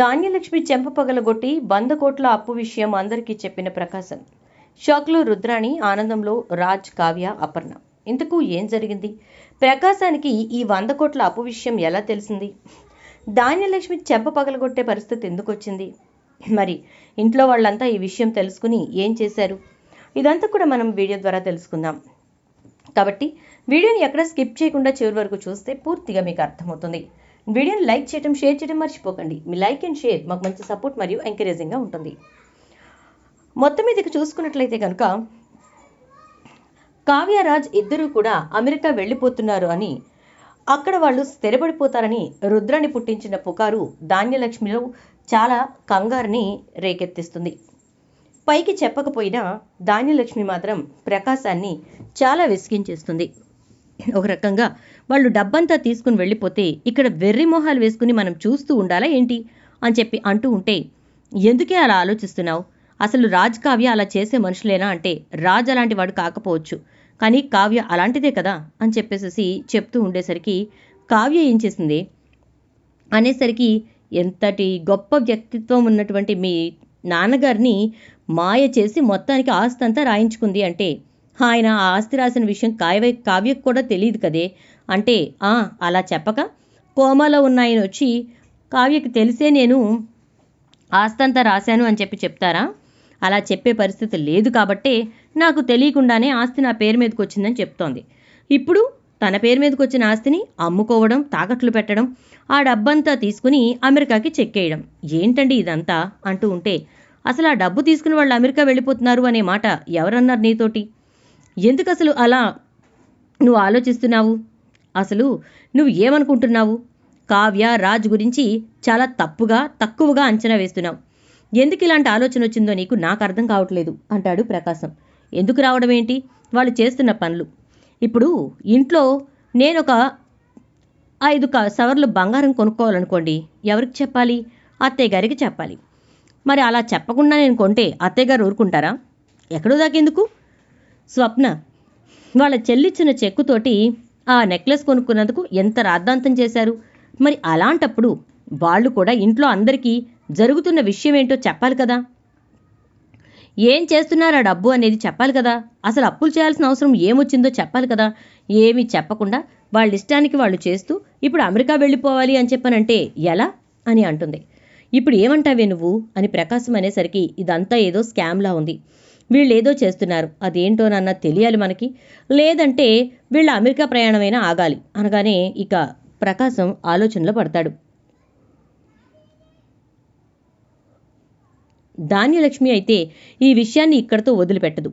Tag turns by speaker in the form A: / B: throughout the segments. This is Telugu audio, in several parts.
A: ధాన్యలక్ష్మి చెంప పగలగొట్టి వంద కోట్ల అప్పు విషయం అందరికీ చెప్పిన ప్రకాశం. షాక్లో రుద్రాణి ఆనందంలో రాజ్ కావ్య అపర్ణ. ఇంతకు ఏం జరిగింది? ప్రకాశానికి ఈ వంద కోట్ల అప్పు విషయం ఎలా తెలిసింది? ధాన్యలక్ష్మి చెంప పగలగొట్టే పరిస్థితి ఎందుకు వచ్చింది? మరి ఇంట్లో వాళ్ళంతా ఈ విషయం తెలుసుకుని ఏం చేశారు? ఇదంతా కూడా మనం వీడియో ద్వారా తెలుసుకుందాం. కాబట్టి వీడియోని ఎక్కడ స్కిప్ చేయకుండా చివరి వరకు చూస్తే పూర్తిగా మీకు అర్థమవుతుంది. వీడియోని లైక్ చేయడం షేర్ చేయడం మర్చిపోకండి. మీ లైక్ అండ్ షేర్ మాకు మంచి సపోర్ట్ మరియు ఎంకరేజింగ్గా ఉంటుంది. మొత్తం మీదకి చూసుకున్నట్లయితే కనుక కావ్యరాజ్ ఇద్దరూ కూడా అమెరికా వెళ్ళిపోతున్నారు అని అక్కడ వాళ్ళు స్థిరపడిపోతారని రుద్రాన్ని పుట్టించిన పుకారు ధాన్యలక్ష్మిలో చాలా కంగారుని రేకెత్తిస్తుంది. పైకి చెప్పకపోయినా ధాన్యలక్ష్మి మాత్రం ప్రకాశాన్ని చాలా విసిగించేస్తుంది. ఒక రకంగా వాళ్ళు డబ్బంతా తీసుకుని వెళ్ళిపోతే ఇక్కడ వెర్రి మొహాలు వేసుకుని మనం చూస్తూ ఉండాలా ఏంటి? అని చెప్పి అంటూ ఉంటే ఎందుకే అలా ఆలోచిస్తున్నావు? అసలు రాజ్ కావ్య అలా చేసే మనుషులేనా? అంటే రాజ్ అలాంటి వాడు కాకపోవచ్చు. కానీ కావ్య అలాంటిదే కదా? అని చెప్పేసేసి చెప్తూ ఉండేసరికి కావ్య ఏం చేసింది? అనేసరికి ఎంతటి గొప్ప వ్యక్తిత్వం ఉన్నటువంటి మీ నాన్నగారిని మాయ చేసి మొత్తానికి ఆస్తంతా రాయించుకుంది. అంటే ఆయన ఆ ఆస్తి రాసిన విషయం కావ్య కావ్యకు కూడా తెలియదు కదే. అంటే ఆ అలా చెప్పక? కోమాలో ఉన్న ఆయన వచ్చి కావ్యకి తెలిసే నేను ఆస్తంతా రాశాను అని చెప్పి చెప్తారా? అలా చెప్పే పరిస్థితి లేదు కాబట్టే నాకు తెలియకుండానే ఆస్తి నా పేరు మీదకి వచ్చిందని చెప్తోంది. ఇప్పుడు తన పేరు మీదకి వచ్చిన ఆస్తిని అమ్ముకోవడం తాకట్లు పెట్టడం ఆ డబ్బంతా తీసుకుని అమెరికాకి చెక్కేయడం ఏంటండి ఇదంతా? అంటూ ఉంటే అసలు ఆ డబ్బు తీసుకుని వాళ్ళు అమెరికా వెళ్ళిపోతున్నారు అనే మాట ఎవరన్నారు నీతోటి? ఎందుకు అసలు అలా నువ్వు ఆలోచిస్తున్నావు? అసలు నువ్వు ఏమనుకుంటున్నావు కావ్య రాజ్ గురించి చాలా తప్పుగా తక్కువగా అంచనా వేస్తున్నావు. ఎందుకు ఇలాంటి ఆలోచన వచ్చిందో నీకు నాకు అర్థం కావట్లేదు అంటాడు ప్రకాశం. ఎందుకు రావడం ఏంటి? వాళ్ళు చేస్తున్న పనులు. ఇప్పుడు ఇంట్లో నేను ఒక ఐదు క సవర్లు బంగారం కొనుక్కోవాలనుకోండి ఎవరికి చెప్పాలి? అత్తయ్య గారికి చెప్పాలి. మరి అలా చెప్పకుండా నేను కొంటే అత్తయ్య గారు ఊరుకుంటారా? ఎక్కడో దాకెందుకు? స్వప్న వాళ్ళ చెల్లిచ్చిన చెక్కుతోటి ఆ నెక్లెస్ కొనుక్కున్నందుకు ఎంత రాద్ధాంతం చేశారు? మరి అలాంటప్పుడు వాళ్ళు కూడా ఇంట్లో అందరికీ జరుగుతున్న విషయం ఏంటో చెప్పాలి కదా. ఏం చేస్తున్నారు ఆ డబ్బు అనేది చెప్పాలి కదా. అసలు అప్పులు చేయాల్సిన అవసరం ఏమొచ్చిందో చెప్పాలి కదా. ఏమీ చెప్పకుండా వాళ్ళ ఇష్టానికి వాళ్ళు చేస్తూ ఇప్పుడు అమెరికా వెళ్ళిపోవాలి అని చెప్పనంటే ఎలా? అని అంటుంది. ఇప్పుడు ఏమంటావే నువ్వు? అని ప్రకాశం అనేసరికి ఇదంతా ఏదో స్కామ్లా ఉంది. వీళ్ళు ఏదో చేస్తున్నారు అదేంటోనన్న తెలియాలి మనకి. లేదంటే వీళ్ళ అమెరికా ప్రయాణమైనా ఆగాలి. అనగానే ఇక ప్రకాశం ఆలోచనలో పడతాడు. ధాన్యలక్ష్మి అయితే ఈ విషయాన్ని ఇక్కడితో వదిలిపెట్టదు.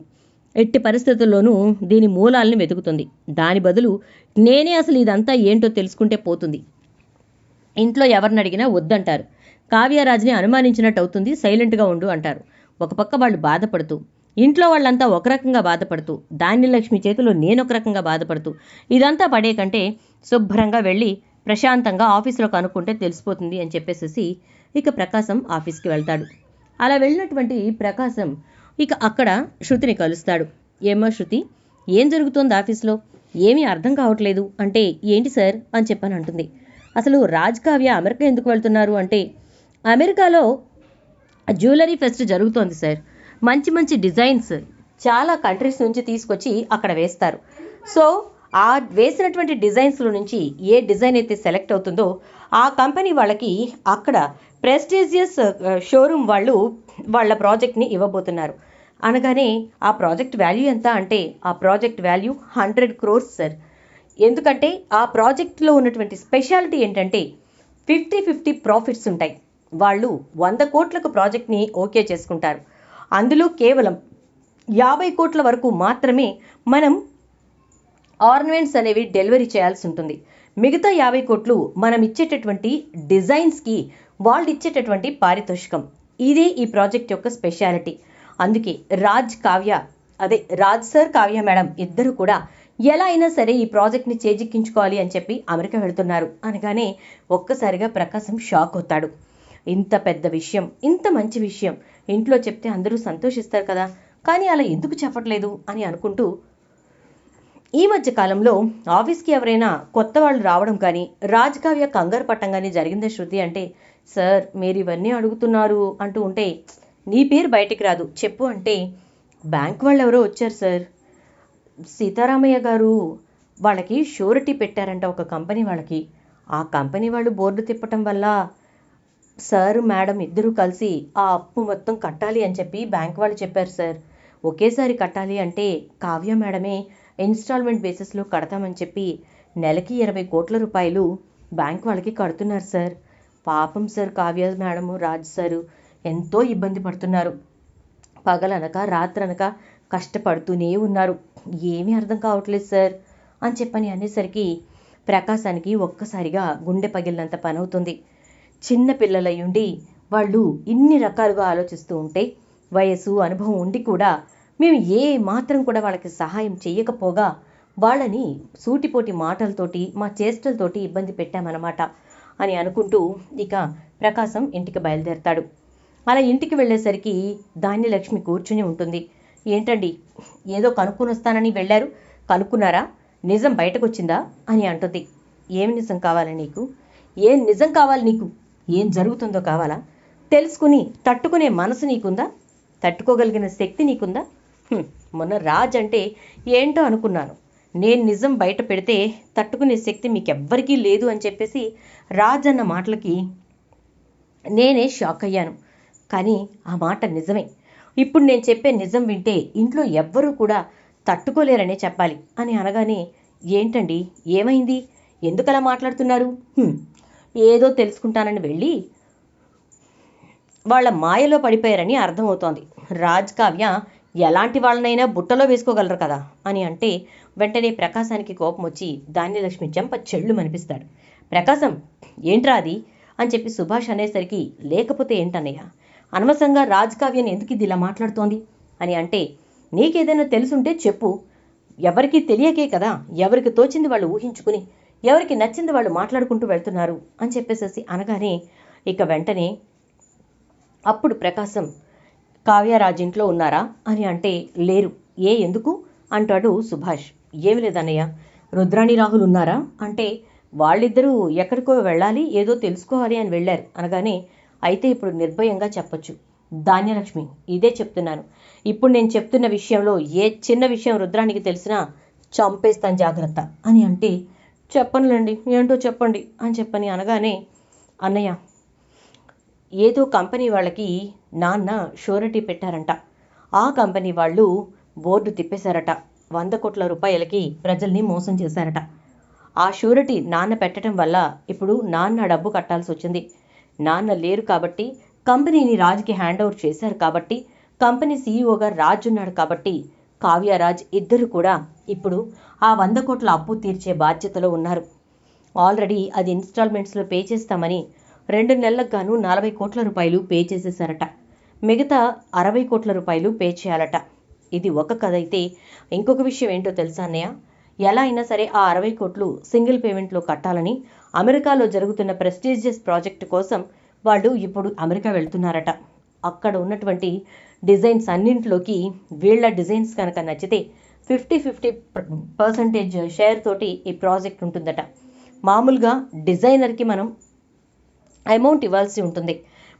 A: ఎట్టి పరిస్థితుల్లోనూ దీని మూలాలను వెతుకుతుంది. దాని బదులు నేనే అసలు ఇదంతా ఏంటో తెలుసుకుంటే పోతుంది. ఇంట్లో ఎవరిని అడిగినా వద్దంటారు. కావ్యరాజ్ని అనుమానించినట్టు అవుతుంది సైలెంట్గా ఉండు అంటారు. ఒక పక్క వాళ్ళు బాధపడుతూ ఇంట్లో వాళ్ళంతా ఒక రకంగా బాధపడుతూ ధాన్యలక్ష్మి చేతిలో నేను ఒక రకంగా బాధపడుతూ ఇదంతా పడే కంటే శుభ్రంగా వెళ్ళి ప్రశాంతంగా ఆఫీస్లో కనుక్కుంటే తెలిసిపోతుంది అని చెప్పేసేసి ఇక ప్రకాశం ఆఫీస్కి వెళ్తాడు. అలా వెళ్ళినటువంటి ప్రకాశం ఇక అక్కడ శృతిని కలుస్తాడు. ఏమో శృతి ఏం జరుగుతోంది ఆఫీస్లో? ఏమీ అర్థం కావట్లేదు. అంటే ఏంటి సార్? అని చెప్పని అంటుంది. అసలు రాజ్ కావ్య అమెరికా ఎందుకు వెళ్తున్నారు అంటే అమెరికాలో జ్యువెలరీ ఫెస్ట్ జరుగుతోంది సార్. మంచి మంచి డిజైన్స్ చాలా కంట్రీస్ నుంచి తీసుకొచ్చి అక్కడ వేస్తారు. సో ఆ వేసినటువంటి డిజైన్స్లో నుంచి ఏ డిజైన్ అయితే సెలెక్ట్ అవుతుందో ఆ కంపెనీ వాళ్ళకి అక్కడ ప్రెస్టీజియస్ షోరూమ్ వాళ్ళు వాళ్ళ ప్రాజెక్ట్ని ఇవ్వబోతున్నారు. అనగానే ఆ ప్రాజెక్ట్ వాల్యూ ఎంత అంటే ఆ project value hundred crores sir. ఎందుకంటే ఆ ప్రాజెక్ట్లో ఉన్నటువంటి స్పెషాలిటీ ఏంటంటే ఫిఫ్టీ ఫిఫ్టీ ప్రాఫిట్స్ ఉంటాయి. వాళ్ళు వంద కోట్లకు ప్రాజెక్ట్ని ఓకే చేసుకుంటారు. అందులో కేవలం యాభై కోట్ల వరకు మాత్రమే మనం ఆర్నమెంట్స్ అనేవి డెలివరీ చేయాల్సి ఉంటుంది. మిగతా యాభై కోట్లు మనం ఇచ్చేటటువంటి డిజైన్స్కి వాళ్ళు ఇచ్చేటటువంటి పారితోషికం. ఇదే ఈ ప్రాజెక్ట్ యొక్క స్పెషాలిటీ. అందుకే రాజ్ కావ్య అదే రాజ్ సార్ కావ్య మేడం ఇద్దరు కూడా ఎలా అయినా సరే ఈ ప్రాజెక్ట్ని చేజిక్కించుకోవాలి అని చెప్పి అమెరికా వెళ్తున్నారు. అనగానే ఒక్కసారిగా ప్రకాశం షాక్ అవుతాడు. ఇంత పెద్ద విషయం ఇంత మంచి విషయం. ఇంట్లో చెప్తే అందరూ సంతోషిస్తారు కదా. కానీ అలా ఎందుకు చెప్పట్లేదు అని అనుకుంటూ ఈ మధ్య కాలంలో ఆఫీస్కి ఎవరైనా కొత్త వాళ్ళు రావడం కానీ రాజకావ్య కంగారు పట్టం కానీ జరిగిందే శృతి? అంటే సార్ మీరు ఇవన్నీ అడుగుతున్నారు అంటూ ఉంటే నీ పేరు బయటికి రాదు. చెప్పు అంటే బ్యాంక్ వాళ్ళు ఎవరో వచ్చారు సార్. సీతారామయ్య గారు వాళ్ళకి షూరిటీ పెట్టారంట ఒక కంపెనీ వాళ్ళకి. ఆ కంపెనీ వాళ్ళు బోర్డు తిప్పటం వల్ల సార్ మేడం ఇద్దరూ కలిసి ఆ అప్పు మొత్తం కట్టాలి అని చెప్పి బ్యాంక్ వాళ్ళు చెప్పారు సార్. ఒకేసారి కట్టాలి అంటే కావ్య మేడమే ఇన్స్టాల్మెంట్ బేసిస్లో కడతామని చెప్పి నెలకి ఇరవై కోట్ల రూపాయలు బ్యాంక్ వాళ్ళకి కడుతున్నారు సార్. పాపం sir Kavya madam Raj sir ఎంతో ఇబ్బంది పడుతున్నారు. పగలనక రాత్రనక కష్టపడుతూనే ఉన్నారు. ఏమీ అర్థం కావట్లేదు సార్ అని చెప్పని అనేసరికి ప్రకాశానికి ఒక్కసారిగా గుండె పగిలినంత పని అవుతుంది చిన్నపిల్లలయ్యుండి వాళ్ళు ఇన్ని రకాలుగా ఆలోచిస్తూ ఉంటే వయసు అనుభవం ఉండి కూడా మేము ఏ మాత్రం కూడా వాళ్ళకి సహాయం చేయకపోగా వాళ్ళని సూటిపోటి మాటలతోటి మా చేష్టలతోటి ఇబ్బంది పెట్టామన్నమాట అని అనుకుంటూ ఇక ప్రకాశం ఇంటికి బయలుదేరతాడు. అలా ఇంటికి వెళ్ళేసరికి ధాన్యలక్ష్మి కూర్చుని ఉంటుంది. ఏంటండి? ఏదో కనుక్కొని వస్తానని వెళ్ళారు. కనుక్కున్నారా? నిజం బయటకు వచ్చిందా అని అంటుంది. ఏం నిజం కావాలి నీకు? ఏం నిజం కావాలి నీకు? ఏం జరుగుతుందో కావాలా? తెలుసుకుని తట్టుకునే మనసు నీకుందా? తట్టుకోగలిగిన శక్తి నీకుందా? మొన్న రాజ్ అంటే ఏంటో అనుకున్నాను. నేను నిజం బయట పెడితే తట్టుకునే శక్తి మీకెవ్వరికీ లేదు అని చెప్పేసి రాజ్ అన్న మాటలకి నేనే షాక్ అయ్యాను. కానీ ఆ మాట నిజమే. ఇప్పుడు నేను చెప్పే నిజం వింటే ఇంట్లో ఎవ్వరూ కూడా తట్టుకోలేరనే చెప్పాలి అని అనగానే ఏంటండి? ఏమైంది? ఎందుకలా మాట్లాడుతున్నారు? ఏదో తెలుసుకుంటానని వెళ్ళి వాళ్ళ మాయలో పడిపోయారని అర్థమవుతోంది. రాజ్ కావ్య ఎలాంటి వాళ్ళనైనా బుట్టలో వేసుకోగలరు కదా అని అంటే వెంటనే ప్రకాశానికి కోపం వచ్చి ధాన్యలక్ష్మి చెంప చెళ్ళు మనిపిస్తాడు. ప్రకాశం ఏంట్రా అది? అని చెప్పి సుభాష్ అనేసరికి లేకపోతే ఏంటన్నయ్య అనవసరంగా రాజ్ కావ్యని ఎందుకు ఇది ఇలా మాట్లాడుతోంది? అని అంటే నీకేదైనా తెలుసుంటే చెప్పు. ఎవరికి తెలియకే కదా ఎవరికి తోచింది వాళ్ళు ఊహించుకుని ఎవరికి నచ్చింది వాళ్ళు మాట్లాడుకుంటూ వెళ్తున్నారు అని చెప్పేసేసి అనగానే ఇక వెంటనే అప్పుడు ప్రకాశం కావ్యరాజ్ ఇంట్లో ఉన్నారా? అని అంటే లేరు. ఏ ఎందుకు? అంటాడు సుభాష్. ఏమి లేదన్నయ్య రుద్రాణి రాహుల్ ఉన్నారా? అంటే వాళ్ళిద్దరూ ఎక్కడికో వెళ్ళాలి ఏదో తెలుసుకోవాలి అని వెళ్ళారు. అనగానే అయితే ఇప్పుడు నిర్భయంగా చెప్పొచ్చు. ధాన్యలక్ష్మి ఇదే చెప్తున్నాను. ఇప్పుడు నేను చెప్తున్న విషయంలో ఏ చిన్న విషయం రుద్రానికి తెలిసినా చంపేస్తాను జాగ్రత్త అని అంటే చెప్పనులేండి ఏంటో చెప్పండి అని చెప్పని అనగానే అన్నయ్య ఏదో కంపెనీ వాళ్ళకి నాన్న షూరిటీ పెట్టారంట. ఆ కంపెనీ వాళ్ళు బోర్డు తిప్పేశారట. వంద కోట్ల రూపాయలకి ప్రజల్ని మోసం చేశారట. ఆ షూరిటీ నాన్న పెట్టడం వల్ల ఇప్పుడు నాన్న డబ్బు కట్టాల్సి వచ్చింది. నాన్న లేరు కాబట్టి కంపెనీని రాజుకి హ్యాండ్ ఓవర్ చేశారు కాబట్టి కంపెనీ సీఈఓగా రాజు ఉన్నాడు కాబట్టి కావ్యరాజ్ ఇద్దరు కూడా ఇప్పుడు ఆ వంద కోట్ల అప్పు తీర్చే బాధ్యతలో ఉన్నారు. ఆల్రెడీ అది ఇన్స్టాల్మెంట్స్లో పే చేస్తామని రెండు నెలలకు గాను నలభై కోట్ల రూపాయలు పే చేసేశారట. మిగతా అరవై కోట్ల రూపాయలు పే చేయాలట. ఇది ఒక కథ అయితే ఇంకొక విషయం ఏంటో తెలుసా అన్నయ్య? ఎలా అయినా సరే ఆ అరవై కోట్లు సింగిల్ పేమెంట్లో కట్టాలని అమెరికాలో జరుగుతున్న ప్రెస్టీజియస్ ప్రాజెక్ట్ కోసం వాళ్ళు ఇప్పుడు అమెరికా వెళ్తున్నారట. అక్కడ ఉన్నటువంటి డిజైన్స్ అన్నింటిలోకి వీళ్ళ డిజైన్స్ కనుక నచ్చితే ఫిఫ్టీ ఫిఫ్టీ పర్సంటేజ్ షేర్ తోటి ఈ ప్రాజెక్ట్ ఉంటుందట. మామూలుగా డిజైనర్కి మనం అమౌంట్ ఇవ్వాల్సి ఉంటుంది.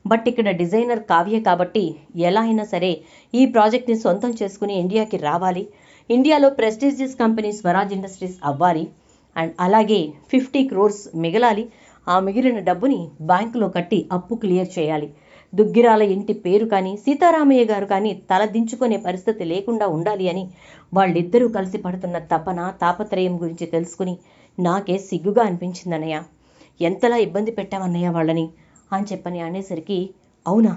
A: బట్ ఇక్కడ డిజైనర్ కావ్య కాబట్టి ఎలా అయినా సరే ఈ ప్రాజెక్ట్ని సొంతం చేసుకుని ఇండియాకి రావాలి. ఇండియాలో ప్రెస్టీజియస్ కంపెనీ స్వరాజ్ ఇండస్ట్రీస్ అవ్వాలి. అండ్ అలాగే ఫిఫ్టీ క్రోర్స్ మిగలాలి. ఆ మిగిలిన డబ్బుని బ్యాంకులో కట్టి అప్పు క్లియర్ చేయాలి. దుగ్గిరాల ఇంటి పేరు కానీ సీతారామయ్య గారు కానీ తల దించుకునే పరిస్థితి లేకుండా ఉండాలి అని వాళ్ళిద్దరూ కలిసి పడుతున్న తపన తాపత్రయం గురించి తెలుసుకుని నాకే సిగ్గుగా అనిపించిందన్నయ్య ఎంతలా ఇబ్బంది పెట్టామన్నయ్య వాళ్ళని? అని చెప్పని అనేసరికి అవునా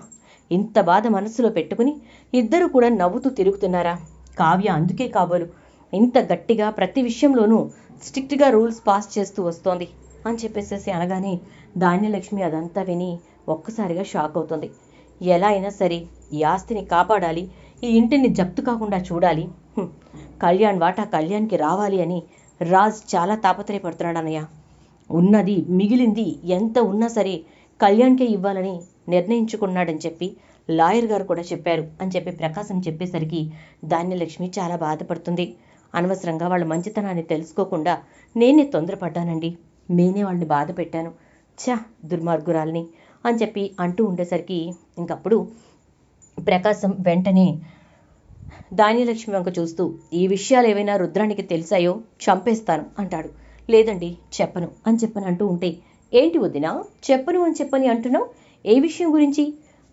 A: ఇంత బాధ మనసులో పెట్టుకుని ఇద్దరు కూడా నవ్వుతూ తిరుగుతున్నారా? కావ్య అందుకే కాబోలు. ఇంత గట్టిగా ప్రతి విషయంలోనూ స్ట్రిక్ట్గా రూల్స్ పాస్ చేస్తూ వస్తోంది. అని చెప్పేసేసి అనగానే ధాన్యలక్ష్మి అదంతా విని ఒక్కసారిగా షాక్ అవుతుంది. ఎలా అయినా సరే ఈ ఆస్తిని కాపాడాలి ఈ ఇంటిని జప్తు కాకుండా చూడాలి. కళ్యాణ్ వాటా కళ్యాణ్కి రావాలి అని రాజ్ చాలా తాపత్రయపడుతున్నాడు అన్నయ్య. ఉన్నది మిగిలింది ఎంత ఉన్నా సరే కళ్యాణ్కే ఇవ్వాలని నిర్ణయించుకున్నాడని చెప్పి లాయర్ గారు కూడా చెప్పారు అని చెప్పి ప్రకాశం చెప్పేసరికి ధాన్యలక్ష్మి చాలా బాధపడుతుంది. అనవసరంగా వాళ్ళ మంచితనాన్ని తెలుసుకోకుండా నేనే తొందరపడ్డానండి. నేనే వాళ్ళని బాధ పెట్టాను ఛా దుర్మార్గురాల్ని. అని చెప్పి అంటూ ఉండేసరికి ఇంకప్పుడు ప్రకాశం వెంటనే ధాన్యలక్ష్మి వంక చూస్తూ ఈ విషయాలు ఏవైనా రుద్రానికి తెలిసాయో చంపేస్తాను అంటాడు. లేదండి చెప్పను అని చెప్పని అంటూ ఉంటే ఏంటి వదినా చెప్పను అని చెప్పని అంటున్నావు? ఏ విషయం గురించి?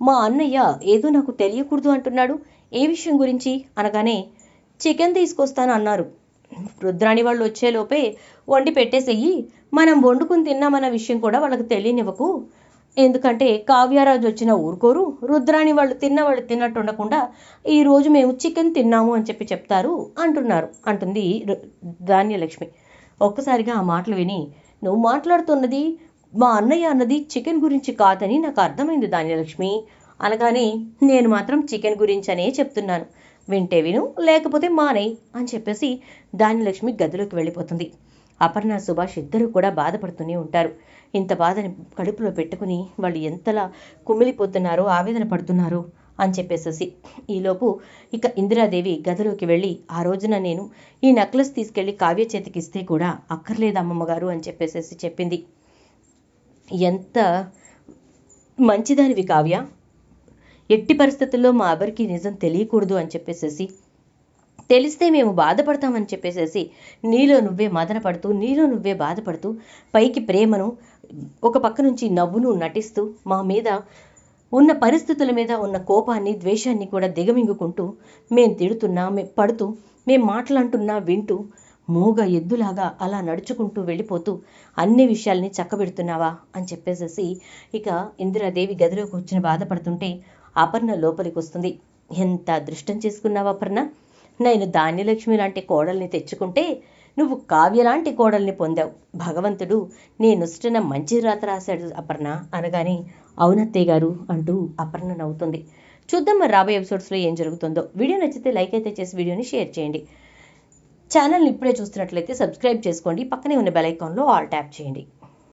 A: మా అన్నయ్య ఏదో నాకు తెలియకూడదు అంటున్నాడు. ఏ విషయం గురించి? అనగానే చికెన్ తీసుకొస్తాను అన్నారు. రుద్రాణి వాళ్ళు వచ్చేలోపే వండి పెట్టేసేయి. మనం వండుకుని తిన్నామన్న విషయం కూడా వాళ్ళకి తెలియనివ్వకు. ఎందుకంటే కావ్యరాజు వచ్చిన ఊరుకోరు రుద్రాణి వాళ్ళు తిన్న వాళ్ళు తిన్నట్టు ఉండకుండా ఈరోజు మేము చికెన్ తిన్నాము అని చెప్పి చెప్తారు అంటున్నారు అంటుంది ధాన్యలక్ష్మి. ఒక్కసారిగా ఆ మాటలు విని నువ్వు మాట్లాడుతున్నది మా అన్నయ్య అన్నది చికెన్ గురించి కాదని నాకు అర్థమైంది ధాన్యలక్ష్మి. అనగానే నేను మాత్రం చికెన్ గురించి అనే చెప్తున్నాను. వింటే విను లేకపోతే మానే అని చెప్పేసి ధాన్యలక్ష్మి గదిలోకి వెళ్ళిపోతుంది. అపర్ణ సుభాష్ ఇద్దరు కూడా బాధపడుతూనే ఉంటారు. ఇంత బాధని కడుపులో పెట్టుకుని వాళ్ళు ఎంతలా కుమిలిపోతున్నారో ఆవేదన పడుతున్నారో అని చెప్పేసేసి ఈలోపు ఇక ఇందిరాదేవి గదిలోకి వెళ్ళి ఆ రోజున నేను ఈ నెక్లెస్ తీసుకెళ్ళి కావ్య చేతికి ఇస్తే కూడా అక్కర్లేదు అమ్మమ్మగారు? అని చెప్పేసేసి చెప్పింది. ఎంత మంచిదానివి కావ్య. ఎట్టి పరిస్థితుల్లో మా ఎవరికి నిజం తెలియకూడదు అని చెప్పేసేసి తెలిస్తే మేము బాధపడతామని చెప్పేసేసి నీలో నువ్వే మదనపడుతూ నీలో నువ్వే బాధపడుతూ పైకి ప్రేమను ఒక పక్క నుంచి నవ్వును నటిస్తూ మా మీద ఉన్న పరిస్థితుల మీద ఉన్న కోపాన్ని ద్వేషాన్ని కూడా దిగమింగుకుంటూ మేం తిడుతున్నా మే పడుతూ మేం మాట్లాడుతున్నా వింటూ మూగ ఎద్దులాగా అలా నడుచుకుంటూ వెళ్ళిపోతూ అన్ని విషయాల్ని చక్కబెడుతున్నావా అని చెప్పేసేసి ఇక ఇందిరాదేవి గదిలోకి వచ్చిన బాధపడుతుంటే అపర్ణ లోపలికి వస్తుంది ఎంత అదృష్టం చేసుకున్నావా అపర్ణ? నేను ధాన్యలక్ష్మి లాంటి కోడల్ని తెచ్చుకుంటే నువ్వు కావ్యలాంటి కోడల్ని పొందావు. భగవంతుడు నీ నుష్టన మంచి రాత రాశాడు అపర్ణ అనగానే అవునత్తయ్య గారు అంటూ అపర్ణ నవ్వుతుంది. చూద్దాం మరి రాబోయే ఎపిసోడ్స్లో ఏం జరుగుతుందో. వీడియో నచ్చితే లైక్ అయితే చేసి వీడియోని షేర్ చేయండి. ఛానల్ని ఇప్పుడే చూస్తున్నట్లయితే సబ్స్క్రైబ్ చేసుకోండి. పక్కనే ఉన్న బెల్ ఐకాన్లో ఆల్ ట్యాప్ చేయండి.